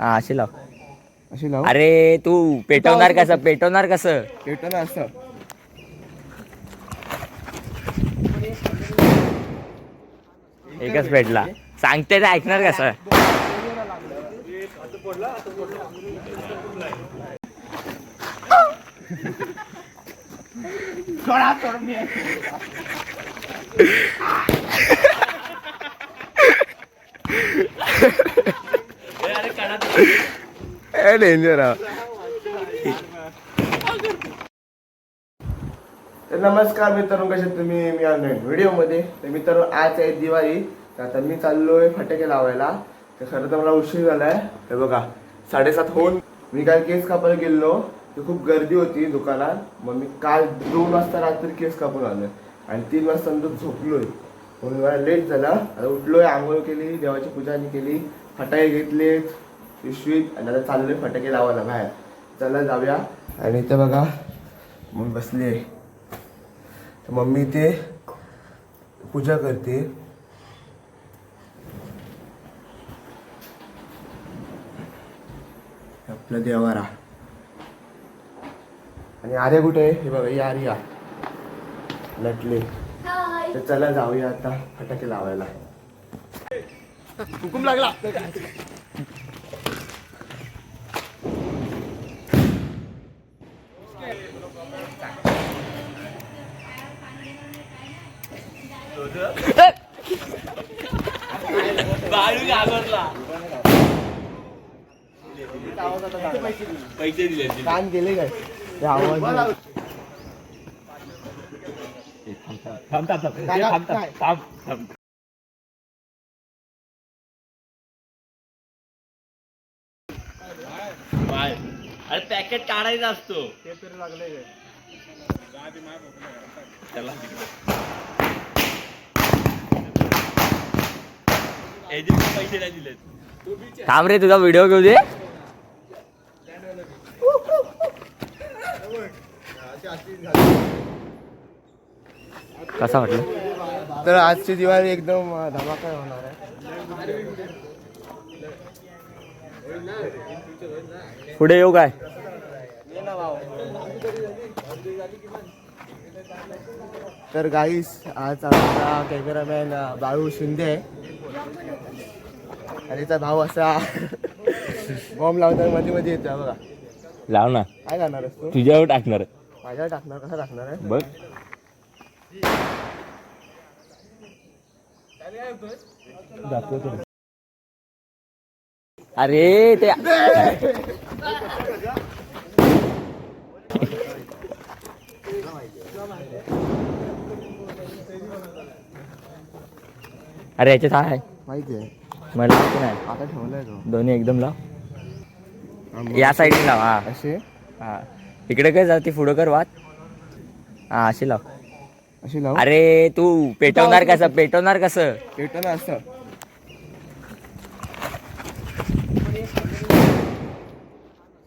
हा अशी लाव. अशी लाव. अरे तू पेटवणार कसं? पेटवणार कसं? पेटवलं असं. एकच पेटला. सांगते ते ऐकणार कसं? डेंजर तर नमस्कार मित्रांनो कसे तुम्ही? मी आलो व्हिडिओमध्ये. तर मित्रांनो आज आहे दिवाळी. तर आता मी चाललोय फटाके लावायला. तर खरं तर मला उशीर झालाय. तर बघा साडेसात होऊन मी काल केस कापायला गेलो. तर खूप गर्दी होती दुकानात. मग मी काल दोन वाजता रात्री केस कापून आलोय. आणि तीन वाजता नंतर झोपलोय. म्हणून मला लेट झाला. उठलोय आंघोळ केली देवाची पूजा केली. फटाके घेतलेत. पिशवीत आणि आता चाललोय फटाके लावायला बाहेर. चला जाऊया. आणि इथं बघा मग बसली आहे. तर मम्मी ते पूजा करते. आपलं देवारा. आणि आर्या कुठे आहे? हे बघा ही आर्या. नटले. तर चला जाऊया आता फटाके लावायला. हुकूम लागला. पैसे दिले कान गेले काय ते आवाज अरे पॅकेट काढायचा असतो पैसे नाही दिले थांब रे तुझा व्हिडिओ घेऊ दे. कसा वाटलं? तर आजची दिवाळी एकदम धमाका होणार आहे. पुढे येऊ काय? तर गाईस आज आमचा कॅमेरामॅन बाळू शिंदे. आणि त्याचा भाऊ असा बॉम्ब लावताना मध्ये मध्ये येतो बघा. लाव ना. काय करणार तू? तुझ्यावर टाकणार माझ्यावर टाकणार? कसा टाकणार आहे? बघ. अरे ते अरे याच्यात हा आहे. माहिती आहे मला नाही? आता ठेवलाय तो. दोन्ही एकदम लाव. या साईडने लाव हा. असे? हा. इकडे काय जाते पुढं कर वाट हा अशी लाव. अशी लाव? अरे तू पेटवणार कसं? पेटवणार कसं? पेटवलं असं.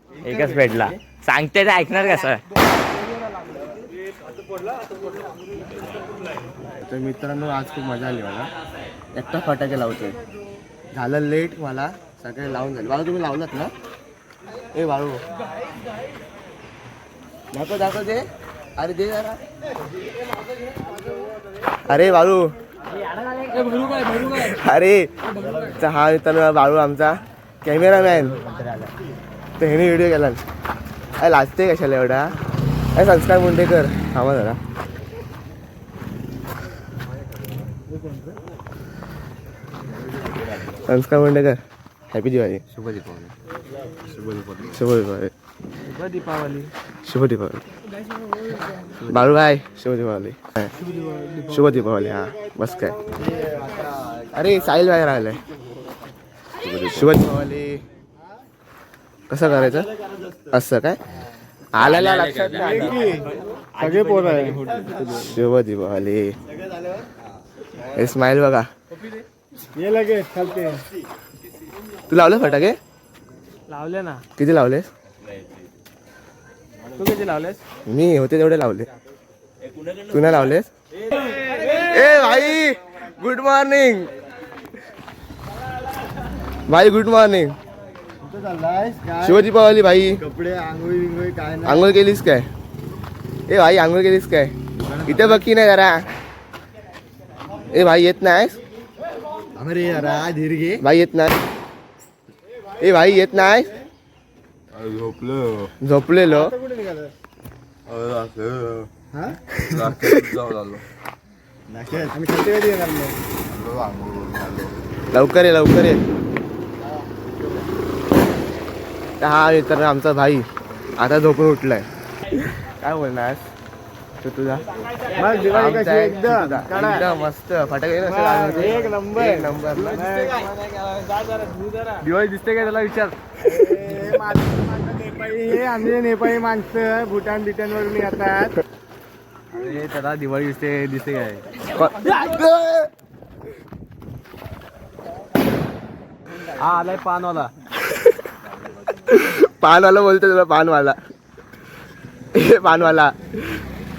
एकच पेटला. सांगते ते ऐकणार कसं? तर मित्रांनो आज खूप मजा आली मला एकटा फटाके लावतोय. झालं लेट मला सगळे लावून झाले. बाळू तुम्ही लावलात ना? ए बाळू. दाखव दाखव दे. अरे दे जरा. अरे बाळू. अरे तर हा मित्रांनो बाळू आमचा कॅमेरामॅन. तर ह्याने व्हिडिओ केला. अरे लाजते कशाला एवढा? अरे संस्कार मुंडेकर. थांबा जरा. संस्कार मुंडेकर. हॅपी दिवाळी शुभ दीपावली. शुभ दीपावली. शुभ दीपावली. शुभ दीपावली. बाळू भाई शुभ दीपावली. शुभ दीपावली हा. बस काय. अरे साहिल बाहेर आलाय शुभ दीपावली. कसं करायचं? असं काय? आलेल्या लक्षात सगळे पोर आहे. शुभ दीपावली. स्माइल बघा. ये लगे चलते तू लावले फटाके? लावले ना। किती लावले? तू किती लावलेस? मी होते तेवढे लावले. तू नाही लावलेस? ए भाई गुड मॉर्निंग भाई गुड मॉर्निंग शिवाजी पवाली भाई. कपडे आंघोळी बिंगोळी काय नाही. आंघोळ केलीस काय? ए भाई आंघोळ केलीस काय? इथे बघ की नाही जरा. ए भाई येत नाहीस? अरे यारा धीर घे भाई येत नाही. ए भाई येत नाही. झोपलो. झोपलेलो. हा? लवकर ये लवकर ये. तर हा मित्र आमचा भाई. आता झोपून उठलाय. काय बोलणार? तू तुझा. मग दिवाळी आमचा कशी एकदम तुझा. कडक. एकदम मस्त. फटाके कसे मग, वाजवते? एक नंबर. एक नंबर. दिवाळी दिसते काय त्याला विचार? ए, माणसं- माणसं नेपाळी हे आमचे नेपाळी माणसं. भूटान बिटान वरून येतात. अरे त्याला दिवाळी दिसते दिसते काय? हा आलाय पानवाला. पानवाला बोलतो तुला पानवाला. पानवाला.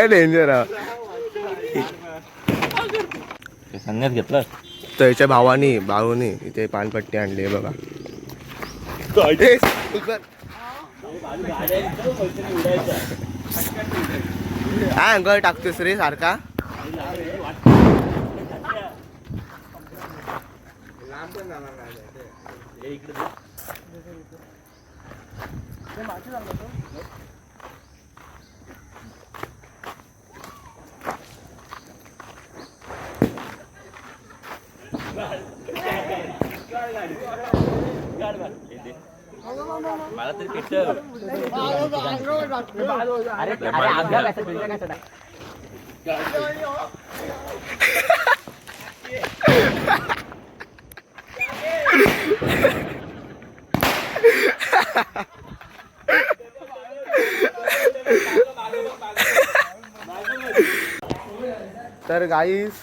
ए डेंजर संगत घेतलं. त्याच्या भावानी भाऊनी इथे पानपट्टी आणली बघा. काय अंगळ टाकतोस रे सारखा. मला तरी अरे अरे आमच्या तुझ्या तर गाईस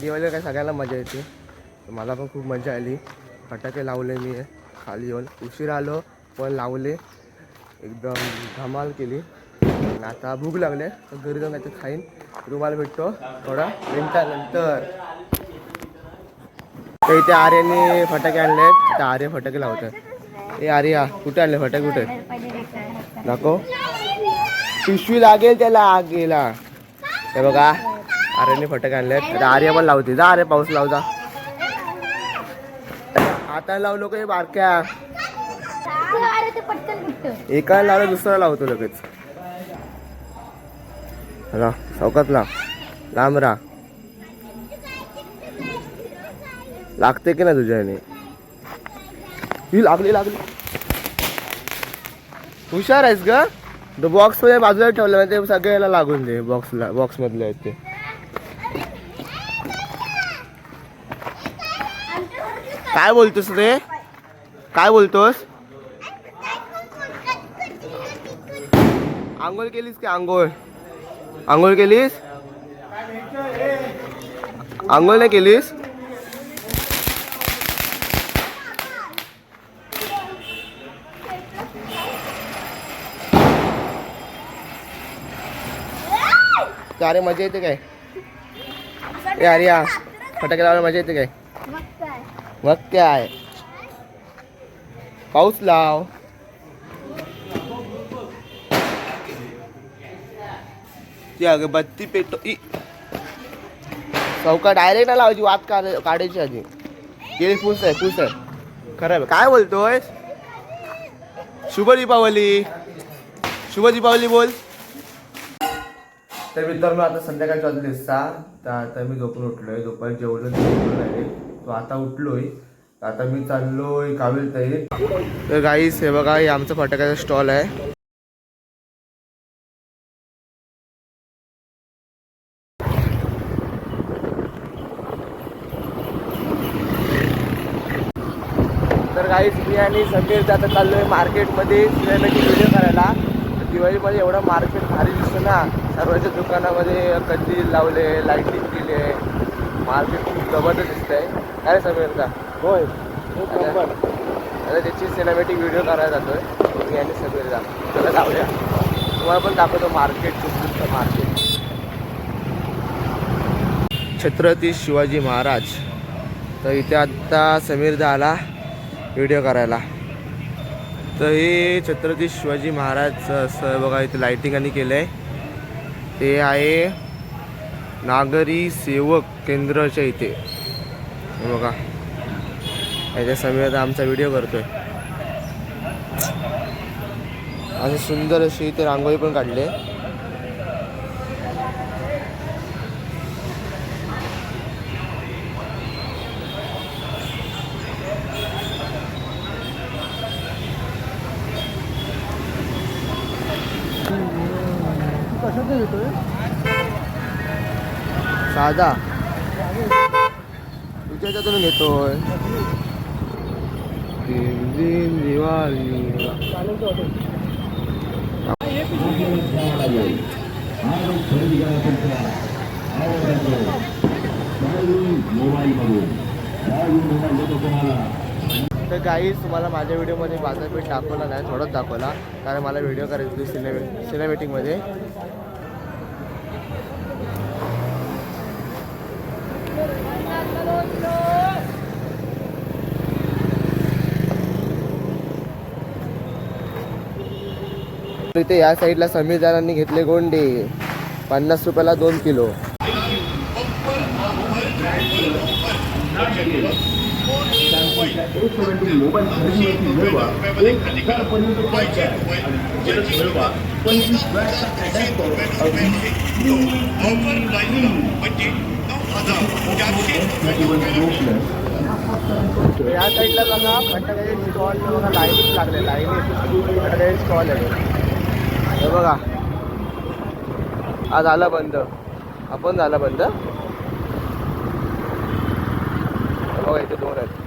दिवाळीला काय सगळ्याला मजा येते. मला पण खूप मजा आली. फटाके लावले मी. खाली येऊन उशीर आलो पण लावले. एकदम धमाल केली. आता भूक लागले तर घरी जाऊन काहीतरी खाईन. रुमाल भेटतो थोडा. मिनटानंतर तर इथे आर्याने फटाके आणले तर आर्य फटाके लावतात ए आर्या कुठे आणले फटाके कुठे? नको पिशवी लागेल त्याला आग गेला हे बघा आर्याने फटाके आणले तर आर्या पण लावते. जा अरे पाऊस लाव जा. हाताने लावू नको हे बारक्या. अरे ते पटकन फुटतं एका लावलं दुसरा लावतो लगेच. हला चौकात लाव लांब राहा. लागते की ना तुझ्याने? ही लागली लागली. हुशार आहेस ग. बॉक्समध्ये बाजूला ठेवला ते सगळ्याला लागून दे बॉक्सला बॉक्स मधले आहेत ते. काय बोलतोस रे? काय बोलतोस? आंघोळ केलीस की आंघोळ? आंघोळ केलीस? आंघोळ नाही केलीस? अरे मज़ा येते काय? अरे या. फटाके लावायला मज़ा येते काय? मग काय? पाऊस लाव. ती अगरबत्ती पेटो ई चौका डायरेक्ट ना लावायची वात काढ- काढायची आधी. गेली फुस आहे फुस आहे. खरं आहे काय बोलतोय शुभ दीपावली शुभ दीपावली बोल. तर मित्रांनो आता संध्याकाळची वाजले सहा तर आता मी झोपून उठलोय. दुपारी जेवलं तो आता उठलोय. आता मी चाललोय कावेल ताई तर गाईस हे बघा हे आमचं फटाक्याचा स्टॉल आहे. तर काही मी आणि समीर आता चाललोय मार्केटमध्ये सिनेमॅटिक व्हिडिओ करायला. दिवाळीमध्ये एवढं मार्केट भारी दिसतं ना. सर्वांच्या दुकानामध्ये कंदील लावले लाईटिंग दिले मार्केट खूप जबरदस्त दिसतंय. काय समीर का? होय. खूप आता त्याची सिनेमॅटिक व्हिडिओ करायला जातोय. मी आणि समीर जा. चला जाऊया. तुम्हाला पण दाखवतो मार्केट चित्रकूटचं मार्केट. छत्रपती शिवाजी महाराज. तर इथे आत्ता समीरदा आला व्हिडिओ करायला तर हे छत्रपती शिवाजी महाराज असं बघा इथे लाईटिंग आणि केलं आहे ते आहे नागरी सेवक केंद्राच्या इथे. बघा. याच्या समीर आमचा व्हिडिओ करतोय. अशी सुंदर अशी इथे रांगोळी पण काढली आहे. साधा. तुझ्या ह्याच्यातून घेतोय. दिन दिन दिवाळी. तर काही तुम्हाला माझ्या व्हिडिओमध्ये बाजारपेठ दाखवला नाही थोडंच दाखवला कारण मला व्हिडिओ करायची सिने सिनेमे सिनेमॅटिकमध्ये इथे या साईडला समीर दारांनी घेतले गोंडे. पन्नास रुपयाला दोन किलो. या साईडला बघा फटाक्याचे स्टॉल बघा लाईनीच लागले लाईनी फटाक्याचे स्टॉल आहे हे बघा हा झाला बंद. आपण झाला बंद. बघा इथे दोन आहेत.